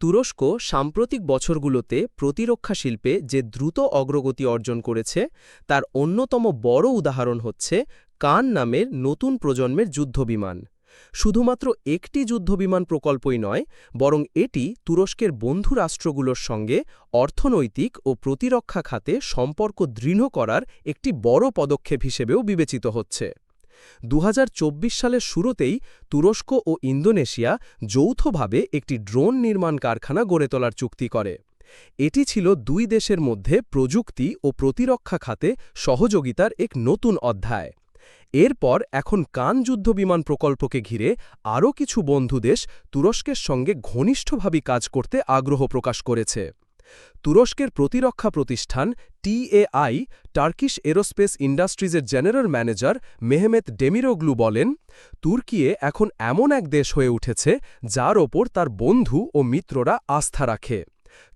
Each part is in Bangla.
তুরস্ক সাম্প্রতিক বছরগুলোতে প্রতিরক্ষা শিল্পে যে দ্রুত অগ্রগতি অর্জন করেছে, তার অন্যতম বড় উদাহরণ হচ্ছে কান নামের নতুন প্রজন্মের যুদ্ধবিমান। শুধুমাত্র একটি যুদ্ধবিমান প্রকল্পই নয়, বরং এটি তুরস্কের বন্ধু রাষ্ট্রগুলোর সঙ্গে অর্থনৈতিক ও প্রতিরক্ষা খাতে সম্পর্ক দৃঢ় করার একটি বড় পদক্ষেপ হিসেবেও বিবেচিত হচ্ছে। দু হাজার চব্বিশ সালের শুরুতেই তুরস্ক ও ইন্দোনেশিয়া যৌথভাবে একটি ড্রোন নির্মাণ কারখানা গড়ে তোলার চুক্তি করে। এটি ছিল দুই দেশের মধ্যে প্রযুক্তি ও প্রতিরক্ষা খাতে সহযোগিতার এক নতুন অধ্যায়। এরপর এখন কান যুদ্ধবিমান প্রকল্পকে ঘিরে আরও কিছু বন্ধু দেশ তুরস্কের সঙ্গে ঘনিষ্ঠভাবে কাজ করতে আগ্রহ প্রকাশ করেছে। তুরস্কের প্রতিরক্ষা প্রতিষ্ঠান টিএআই টার্কিশ এরোস্পেস ইন্ডাস্ট্রিজের জেনারেল ম্যানেজার মেহমেত ডেমিরোগ্লু বলেন, তুর্কিয়ে এখন এমন এক দেশ হয়ে উঠেছে যার ওপর তার বন্ধু ও মিত্ররা আস্থা রাখে।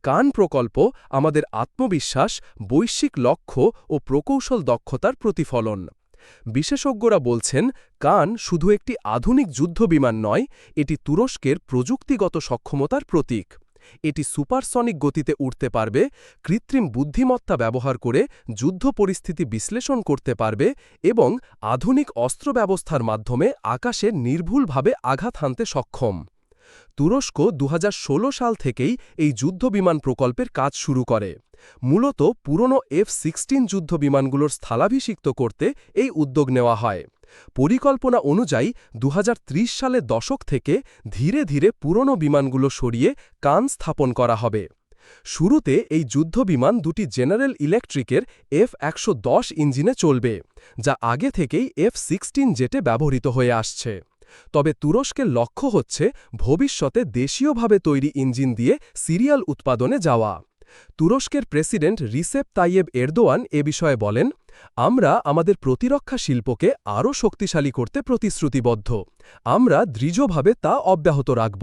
কান প্রকল্প আমাদের আত্মবিশ্বাস, বৈশ্বিক লক্ষ্য ও প্রকৌশল দক্ষতার প্রতিফলন। বিশেষজ্ঞরা বলছেন, কান শুধু একটি আধুনিক যুদ্ধবিমান নয়, এটি তুরস্কের প্রযুক্তিগত সক্ষমতার প্রতীক। এটি সুপারসনিক গতিতে উঠতে পারবে, কৃত্রিম বুদ্ধিমত্তা ব্যবহার করে যুদ্ধ পরিস্থিতি বিশ্লেষণ করতে পারবে এবং আধুনিক অস্ত্র ব্যবস্থার মাধ্যমে আকাশে নির্ভুলভাবে আঘাত হানতে সক্ষম। তুরস্ক দুহাজার ষোলো সাল থেকেই এই যুদ্ধবিমান প্রকল্পের কাজ শুরু করে। মূলত পুরনো এফ সিক্সটিন যুদ্ধবিমানগুলোর স্থলাভিষিক্ত করতে এই উদ্যোগ নেওয়া হয়। পরিকল্পনা অনুযায়ী দু সালের দশক থেকে ধীরে ধীরে পুরনো বিমানগুলো সরিয়ে কান স্থাপন করা হবে। শুরুতে এই যুদ্ধবিমান দুটি জেনারেল ইলেকট্রিকের এফ একশো দশ ইঞ্জিনে চলবে, যা আগে থেকেই এফ সিক্সটিন জেটে ব্যবহৃত হয়ে আসছে। তবে তুরস্কের লক্ষ্য হচ্ছে ভবিষ্যতে দেশীয়ভাবে তৈরি ইঞ্জিন দিয়ে সিরিয়াল উৎপাদনে যাওয়া। তুরস্কের প্রেসিডেন্ট রিসেপ তাইয়েব এরদোয়ান এ বিষয়ে বলেন আমরা আমাদের প্রতিরক্ষা শিল্পকে আরও শক্তিশালী করতে প্রতিশ্রুতিবদ্ধ। আমরা দৃঢ়ভাবে তা অব্যাহত রাখব।